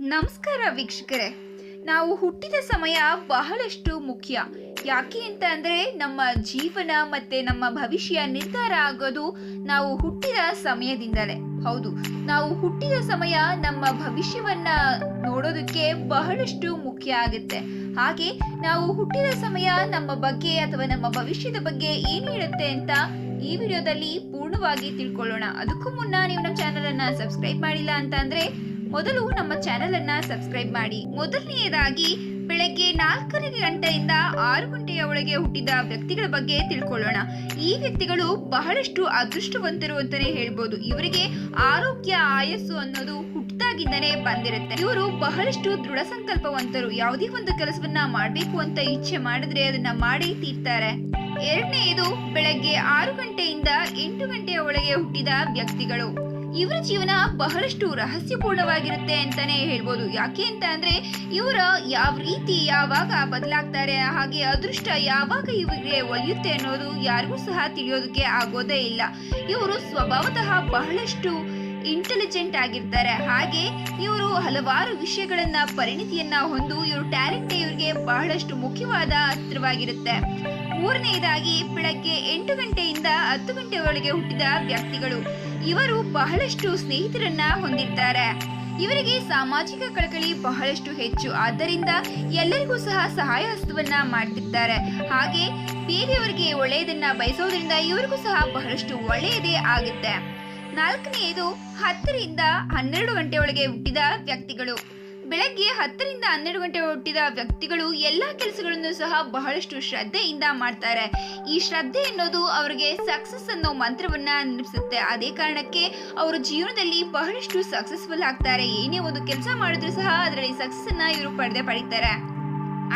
ನಮಸ್ಕಾರ ವೀಕ್ಷಕರೇ. ನಾವು ಹುಟ್ಟಿದ ಸಮಯ ಬಹಳಷ್ಟು ಮುಖ್ಯ. ಯಾಕೆ ಅಂತ ಅಂದರೆ ನಮ್ಮ ಜೀವನ ಮತ್ತು ನಮ್ಮ ಭವಿಷ್ಯ ನಿರ್ಧಾರ ಆಗೋದು ನಾವು ಹುಟ್ಟಿದ ಸಮಯದಿಂದಲೇ. ಹೌದು, ನಾವು ಹುಟ್ಟಿದ ಸಮಯ ನಮ್ಮ ಭವಿಷ್ಯವನ್ನ ನೋಡೋದಕ್ಕೆ ಬಹಳಷ್ಟು ಮುಖ್ಯ ಆಗುತ್ತೆ. ಹಾಗೆ ನಾವು ಹುಟ್ಟಿದ ಸಮಯ ನಮ್ಮ ಬಗ್ಗೆ ಅಥವಾ ನಮ್ಮ ಭವಿಷ್ಯದ ಬಗ್ಗೆ ಏನು ಹೇಳುತ್ತೆ ಅಂತ ಈ ವಿಡಿಯೋದಲ್ಲಿ ಪೂರ್ಣವಾಗಿ ತಿಳ್ಕೊಳ್ಳೋಣ. ಅದಕ್ಕೂ ಮುನ್ನ ನೀವು ನಮ್ಮ ಚಾನೆಲ್ ಅನ್ನ ಸಬ್ಸ್ಕ್ರೈಬ್ ಮಾಡಿಲ್ಲ ಅಂತ ಅಂದ್ರೆ ಮೊದಲು ನಮ್ಮ ಚಾನೆಲ್ ಅನ್ನ ಸಬ್ಸ್ಕ್ರೈಬ್ ಮಾಡಿ. ಮೊದಲನೆಯದಾಗಿ, ಬೆಳಗ್ಗೆ ನಾಲ್ಕರ ಗಂಟೆಯಿಂದ ಆರು ಗಂಟೆಯ ಒಳಗೆ ಹುಟ್ಟಿದ ವ್ಯಕ್ತಿಗಳ ಬಗ್ಗೆ ತಿಳ್ಕೊಳ್ಳೋಣ. ಈ ವ್ಯಕ್ತಿಗಳು ಬಹಳಷ್ಟು ಅದೃಷ್ಟವಂತರು ಅಂತಾನೆ ಹೇಳ್ಬೋದು. ಇವರಿಗೆ ಆರೋಗ್ಯ, ಆಯಸ್ಸು ಅನ್ನೋದು ಹುಟ್ಟಿದಾಗಿಂದನೇ ಬಂದಿರುತ್ತೆ. ಇವರು ಬಹಳಷ್ಟು ದೃಢ ಸಂಕಲ್ಪವಂತರು ಯಾವುದೇ ಒಂದು ಕೆಲಸವನ್ನ ಮಾಡಬೇಕು ಅಂತ ಇಚ್ಛೆ ಮಾಡಿದ್ರೆ ಅದನ್ನ ಮಾಡಿ ತೀರ್ತಾರೆ. ಎರಡನೆಯದು, ಬೆಳಗ್ಗೆ ಆರು ಗಂಟೆಯಿಂದ ಎಂಟು ಗಂಟೆಯ ಒಳಗೆ ಹುಟ್ಟಿದ ವ್ಯಕ್ತಿಗಳು. ಇವರ ಜೀವನ ಬಹಳಷ್ಟು ರಹಸ್ಯಪೂರ್ಣವಾಗಿರುತ್ತೆ ಅಂತಾನೆ ಹೇಳ್ಬೋದು. ಯಾಕೆ ಅಂತ ಅಂದ್ರೆ, ಇವರ ಯಾವ ರೀತಿ ಯಾವಾಗ ಬದಲಾಗ್ತಾರೆ, ಹಾಗೆ ಅದೃಷ್ಟ ಯಾವಾಗ ಇವರಿಗೆ ಒಲಿಯುತ್ತೆ ಅನ್ನೋದು ಯಾರಿಗೂ ಸಹ ತಿಳಿಯೋದಕ್ಕೆ ಆಗೋದೇ ಇಲ್ಲ. ಇವರು ಸ್ವಭಾವತಃ ಬಹಳಷ್ಟು ಇಂಟೆಲಿಜೆಂಟ್ ಆಗಿರ್ತಾರೆ. ಹಾಗೆ ಇವರು ಹಲವಾರು ವಿಷಯಗಳನ್ನ ಪರಿಣಿತಿಯನ್ನ ಹೊಂದು, ಇವರು ಟ್ಯಾಲೆಂಟ್ ಇವರಿಗೆ ಬಹಳಷ್ಟು ಮುಖ್ಯವಾದ ಅಸ್ತ್ರವಾಗಿರುತ್ತೆ ಮೂರನೆಯದಾಗಿ ಬೆಳಗ್ಗೆ ಎಂಟು ಗಂಟೆಯಿಂದ ಹತ್ತು ಗಂಟೆಯೊಳಗೆ ಹುಟ್ಟಿದ ವ್ಯಕ್ತಿಗಳು. ಇವರು ಬಹಳಷ್ಟು ಸ್ನೇಹಿತರನ್ನ ಹೊಂದಿದ್ದಾರೆ. ಇವರಿಗೆ ಸಾಮಾಜಿಕ ಕಳಕಳಿ ಬಹಳಷ್ಟು ಹೆಚ್ಚು. ಆದ್ದರಿಂದ ಎಲ್ಲರಿಗೂ ಸಹ ಸಹಾಯ ಹಸ್ತವನ್ನ ಮಾಡ್ತಿರ್ತಾರೆ ಹಾಗೆ ಬೇರೆಯವರಿಗೆ ಒಳ್ಳೆಯದನ್ನ ಬಯಸೋದ್ರಿಂದ ಇವರಿಗೂ ಸಹ ಬಹಳಷ್ಟು ಒಳ್ಳೆಯದೇ ಆಗುತ್ತೆ. ನಾಲ್ಕನೆಯದು ಹತ್ತರಿಂದ ಹನ್ನೆರಡು ಗಂಟೆಯೊಳಗೆ ಹುಟ್ಟಿದ ವ್ಯಕ್ತಿಗಳು. ಬೆಳಗ್ಗೆ ಹತ್ತರಿಂದ ಹನ್ನೆರಡು ಗಂಟೆ ಹುಟ್ಟಿದ ವ್ಯಕ್ತಿಗಳು ಎಲ್ಲ ಕೆಲಸಗಳನ್ನು ಸಹ ಬಹಳಷ್ಟು ಶ್ರದ್ಧೆಯಿಂದ ಮಾಡ್ತಾರೆ. ಈ ಶ್ರದ್ಧೆ ಅನ್ನೋದು ಅವರಿಗೆ ಸಕ್ಸಸ್ ಅನ್ನೋ ಮಂತ್ರವನ್ನ ನೆನಪಿಸುತ್ತೆ. ಅದೇ ಕಾರಣಕ್ಕೆ ಅವರು ಜೀವನದಲ್ಲಿ ಬಹಳಷ್ಟು ಸಕ್ಸಸ್ಫುಲ್ ಆಗ್ತಾರೆ. ಏನೇ ಒಂದು ಕೆಲಸ ಮಾಡಿದ್ರು ಸಹ ಅದರಲ್ಲಿ ಸಕ್ಸಸ್ ಅನ್ನ ಇವರು ಪಡೆದೇ ಪಡಿತಾರೆ.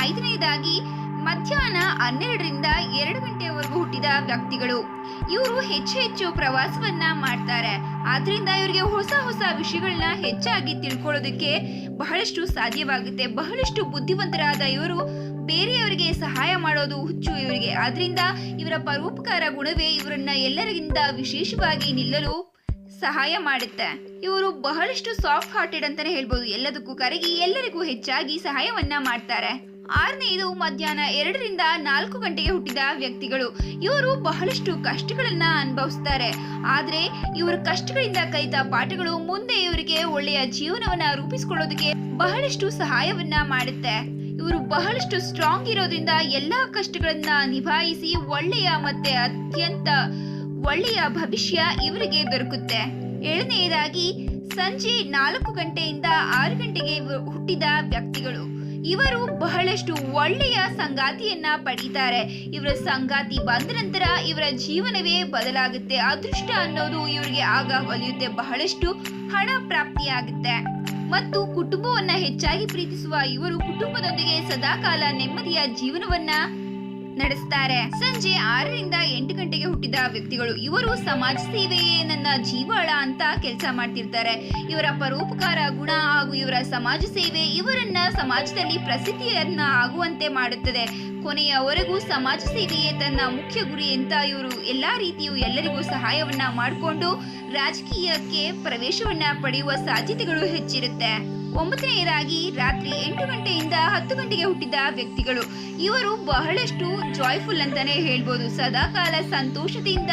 ಐದನೇದಾಗಿ ಮಧ್ಯಾಹ್ನ ಹನ್ನೆರಡರಿಂದ ಎರಡು ಗಂಟೆವರೆಗೂ ಹುಟ್ಟಿದ ವ್ಯಕ್ತಿಗಳು. ಇವರು ಹೆಚ್ಚು ಹೆಚ್ಚು ಪ್ರವಾಸವನ್ನ ಮಾಡ್ತಾರೆ. ಆದ್ರಿಂದ ಇವರಿಗೆ ಹೊಸ ಹೊಸ ವಿಷಯಗಳನ್ನ ಹೆಚ್ಚಾಗಿ ತಿಳ್ಕೊಳ್ಳೋದಕ್ಕೆ ಬಹಳಷ್ಟು ಸಾಧ್ಯವಾಗುತ್ತೆ. ಬಹಳಷ್ಟು ಬುದ್ಧಿವಂತರಾದ ಇವರು ಬೇರೆಯವರಿಗೆ ಸಹಾಯ ಮಾಡೋದು ಹುಚ್ಚು ಇವರಿಗೆ. ಆದ್ರಿಂದ ಇವರ ಪರೋಪಕಾರ ಗುಣವೇ ಇವರನ್ನ ಎಲ್ಲರಿಗಿಂತ ವಿಶೇಷವಾಗಿ ನಿಲ್ಲಲು ಸಹಾಯ ಮಾಡುತ್ತೆ. ಇವರು ಬಹಳಷ್ಟು ಸಾಫ್ಟ್ ಹಾರ್ಟೆಡ್ ಅಂತಾನೆ ಹೇಳ್ಬೋದು. ಎಲ್ಲದಕ್ಕೂ ಕರಗಿ ಎಲ್ಲರಿಗೂ ಹೆಚ್ಚಾಗಿ ಸಹಾಯವನ್ನ ಮಾಡ್ತಾರೆ. ಆರನೆಯದು ಮಧ್ಯಾಹ್ನ ಎರಡರಿಂದ ನಾಲ್ಕು ಗಂಟೆಗೆ ಹುಟ್ಟಿದ ವ್ಯಕ್ತಿಗಳು. ಇವರು ಬಹಳಷ್ಟು ಕಷ್ಟಗಳನ್ನ ಅನುಭವಿಸ್ತಾರೆ. ಆದ್ರೆ ಇವರ ಕಷ್ಟಗಳಿಂದ ಕಲಿತ ಪಾಠಗಳು ಮುಂದೆ ಇವರಿಗೆ ಒಳ್ಳೆಯ ಜೀವನವನ್ನ ರೂಪಿಸಿಕೊಳ್ಳೋದಕ್ಕೆ ಬಹಳಷ್ಟು ಸಹಾಯವನ್ನ ಮಾಡುತ್ತೆ. ಇವರು ಬಹಳಷ್ಟು ಸ್ಟ್ರಾಂಗ್ ಇರೋದ್ರಿಂದ ಎಲ್ಲಾ ಕಷ್ಟಗಳನ್ನ ನಿಭಾಯಿಸಿ ಒಳ್ಳೆಯ ಮತ್ತೆ ಅತ್ಯಂತ ಒಳ್ಳೆಯ ಭವಿಷ್ಯ ಇವರಿಗೆ ದೊರಕುತ್ತೆ. ಏಳನೆಯದಾಗಿ, ಸಂಜೆ ನಾಲ್ಕು ಗಂಟೆಯಿಂದ ಆರು ಗಂಟೆಗೆ ಹುಟ್ಟಿದ ವ್ಯಕ್ತಿಗಳು. ಇವರು ಬಹಳಷ್ಟು ಒಳ್ಳೆಯ ಸಂಗಾತಿಯನ್ನ ಪಡೀತಾರೆ. ಇವರ ಸಂಗಾತಿ ಬಂದ ನಂತರ ಇವರ ಜೀವನವೇ ಬದಲಾಗುತ್ತೆ. ಅದೃಷ್ಟ ಅನ್ನೋದು ಇವರಿಗೆ ಆಗ ಒಲಿಯುತ್ತೆ ಬಹಳಷ್ಟು ಹಣ ಪ್ರಾಪ್ತಿಯಾಗುತ್ತೆ. ಮತ್ತು ಕುಟುಂಬವನ್ನ ಹೆಚ್ಚಾಗಿ ಪ್ರೀತಿಸುವ ಇವರು ಕುಟುಂಬದೊಂದಿಗೆ ಸದಾಕಾಲ ನೆಮ್ಮದಿಯ ಜೀವನವನ್ನ ನಡೆಸ್ತಾರೆ. ಸಂಜೆ ಆರರಿಂದ ಎಂಟು ಗಂಟೆಗೆ ಹುಟ್ಟಿದ ವ್ಯಕ್ತಿಗಳು ಇವರು ಸಮಾಜ ಸೇವೆಯೇ ನನ್ನ ಜೀವಾಳ ಅಂತ ಕೆಲಸ ಮಾಡ್ತಿರ್ತಾರೆ. ಇವರ ಪರೋಪಕಾರ ಗುಣ ಹಾಗೂ ಇವರ ಸಮಾಜ ಸೇವೆ ಇವರನ್ನ ಸಮಾಜದಲ್ಲಿ ಪ್ರಸಿದ್ಧಿಯನ್ನ ಆಗುವಂತೆ ಮಾಡುತ್ತದೆ. ಕೊನೆಯವರೆಗೂ ಸಮಾಜ ಸೇವೆಯೇ ತನ್ನ ಮುಖ್ಯ ಗುರಿ ಅಂತ ಇವರು ಎಲ್ಲಾ ರೀತಿಯೂ ಎಲ್ಲರಿಗೂ ಸಹಾಯವನ್ನ ಮಾಡಿಕೊಂಡು ರಾಜಕೀಯಕ್ಕೆ ಪ್ರವೇಶವನ್ನ ಪಡೆಯುವ ಸಾಧ್ಯತೆಗಳು ಹೆಚ್ಚಿರುತ್ತೆ. ಒಂಬತ್ತನೆಯದಾಗಿ ರಾತ್ರಿ ಎಂಟು ಗಂಟೆಯಿಂದ ಹತ್ತು ಗಂಟೆಗೆ ಹುಟ್ಟಿದ ವ್ಯಕ್ತಿಗಳು. ಇವರು ಬಹಳಷ್ಟು ಜಾಯ್ಫುಲ್ ಅಂತಾನೆ ಹೇಳ್ಬೋದು. ಸದಾಕಾಲ ಸಂತೋಷದಿಂದ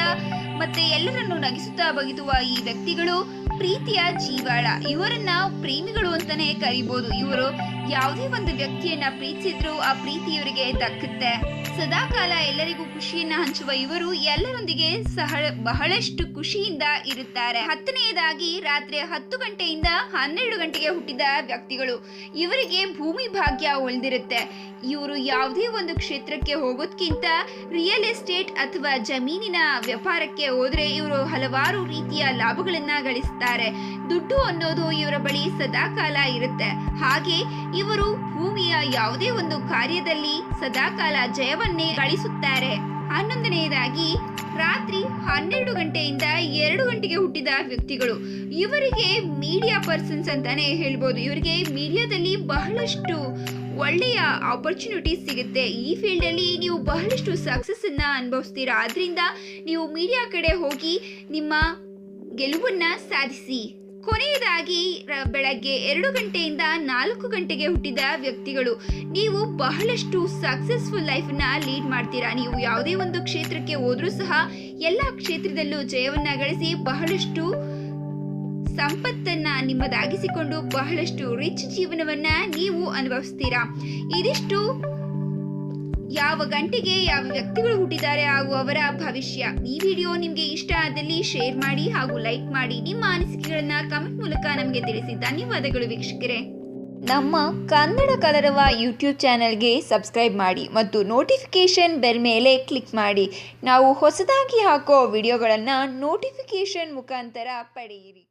ಮತ್ತೆ ಎಲ್ಲರನ್ನು ನಗಿಸುತ್ತಾ ಬಗೆದುವ ಈ ವ್ಯಕ್ತಿಗಳು ಪ್ರೀತಿಯ ಜೀವಾಳ. ಇವರನ್ನ ಪ್ರೇಮಿಗಳು ಅಂತಾನೆ ಕರಿಬಹುದು ಇವರು ಯಾವುದೇ ಒಂದು ವ್ಯಕ್ತಿಯನ್ನ ಪ್ರೀತಿಸಿದ್ರು ಆ ಪ್ರೀತಿ ಇವರಿಗೆ ದಕ್ಕುತ್ತೆ ಸದಾಕಾಲ ಎಲ್ಲರಿಗೂ ಖುಷಿಯನ್ನ ಹಂಚುವ ಇವರು ಎಲ್ಲರೊಂದಿಗೆ ಸಹ ಬಹಳಷ್ಟು ಖುಷಿಯಿಂದ ಇರುತ್ತಾರೆ. ಹತ್ತನೆಯದಾಗಿ ರಾತ್ರಿ ಹತ್ತು ಗಂಟೆಯಿಂದ ಹನ್ನೆರಡು ಗಂಟೆಗೆ ಹುಟ್ಟಿದ ವ್ಯಕ್ತಿಗಳು. ಇವರಿಗೆ ಭೂಮಿ ಭಾಗ್ಯ ಉಳಿದಿರುತ್ತೆ. ಇವರು ಯಾವುದೇ ಒಂದು ಕ್ಷೇತ್ರಕ್ಕೆ ಹೋಗೋದ್ಕಿಂತ ರಿಯಲ್ ಎಸ್ಟೇಟ್ ಅಥವಾ ಜಮೀನಿನ ವ್ಯಾಪಾರಕ್ಕೆ ಹೋದ್ರೆ ಇವರು ಹಲವಾರು ರೀತಿಯ ಲಾಭಗಳನ್ನ ಗಳಿಸ್ತಾರೆ. ದುಡ್ಡು ಅನ್ನೋದು ಇವರ ಬಳಿ ಸದಾಕಾಲ ಇರುತ್ತೆ. ಹಾಗೆ ಇವರು ಭೂಮಿಯ ಯಾವುದೇ ಒಂದು ಕಾರ್ಯದಲ್ಲಿ ಸದಾಕಾಲ ಜಯವನ್ನೇ ಗಳಿಸುತ್ತಾರೆ ಹನ್ನೊಂದನೆಯದಾಗಿ, ರಾತ್ರಿ ಹನ್ನೆರಡು ಗಂಟೆಯಿಂದ ಎರಡು ಗಂಟೆಗೆ ಹುಟ್ಟಿದ ವ್ಯಕ್ತಿಗಳು. ಇವರಿಗೆ ಮೀಡಿಯಾ ಪರ್ಸನ್ಸ್ ಅಂತಾನೆ ಹೇಳ್ಬೋದು. ಇವರಿಗೆ ಮೀಡಿಯಾದಲ್ಲಿ ಬಹಳಷ್ಟು ಒಳ್ಳೆಯ ಆಪರ್ಚುನಿಟಿ ಸಿಗುತ್ತೆ. ಈ ಫೀಲ್ಡಲ್ಲಿ ನೀವು ಬಹಳಷ್ಟು ಸಕ್ಸಸ್ಸನ್ನು ಅನುಭವಿಸ್ತೀರಾ. ಅದರಿಂದ ನೀವು ಮೀಡಿಯಾ ಕಡೆ ಹೋಗಿ ನಿಮ್ಮ ಗೆಲುವನ್ನು ಸಾಧಿಸಿ. ಕೊನೆಯದಾಗಿ ಬೆಳಗ್ಗೆ ಎರಡು ಗಂಟೆಯಿಂದ ನಾಲ್ಕು ಗಂಟೆಗೆ ಹುಟ್ಟಿದ ವ್ಯಕ್ತಿಗಳು. ನೀವು ಬಹಳಷ್ಟು ಸಕ್ಸಸ್ಫುಲ್ ಲೈಫನ್ನ ಲೀಡ್ ಮಾಡ್ತೀರಾ. ನೀವು ಯಾವುದೇ ಒಂದು ಕ್ಷೇತ್ರಕ್ಕೆ ಹೋದರೂ ಸಹ ಎಲ್ಲ ಕ್ಷೇತ್ರದಲ್ಲೂ ಜಯವನ್ನ ಗಳಿಸಿ ಬಹಳಷ್ಟು ಸಂಪತ್ತನ್ನ ನಿಮ್ಮದಾಗಿಸಿಕೊಂಡು ಬಹಳಷ್ಟು ರಿಚ್ ಜೀವನವನ್ನ ನೀವು ಅನುಭವಿಸ್ತೀರಾ. ಇದಿಷ್ಟು ಯಾವ ಗಂಟೆಗೆ ಯಾವ ವ್ಯಕ್ತಿಗಳು ಹುಟ್ಟಿದ್ದಾರೆ ಹಾಗೂ ಅವರ ಭವಿಷ್ಯ. ಈ ವಿಡಿಯೋ ನಿಮಗೆ ಇಷ್ಟ ಆದಲ್ಲಿ ಶೇರ್ ಮಾಡಿ ಹಾಗೂ ಲೈಕ್ ಮಾಡಿ ನಿಮ್ಮ ಅನಿಸಿಕೆಗಳನ್ನ ಕಮೆಂಟ್ ಮೂಲಕ ನಮಗೆ ತಿಳಿಸಿ. ಧನ್ಯವಾದಗಳು ವೀಕ್ಷಕರೇ. ನಮ್ಮ ಕನ್ನಡ ಕಲರವ ಯೂಟ್ಯೂಬ್ ಚಾನಲ್ಗೆ ಸಬ್ಸ್ಕ್ರೈಬ್ ಮಾಡಿ ಮತ್ತು ನೋಟಿಫಿಕೇಷನ್ ಬೆಲ್ ಮೇಲೆ ಕ್ಲಿಕ್ ಮಾಡಿ. ನಾವು ಹೊಸದಾಗಿ ಹಾಕೋ ವಿಡಿಯೋಗಳನ್ನು ನೋಟಿಫಿಕೇಷನ್ ಮುಖಾಂತರ ಪಡೆಯಿರಿ.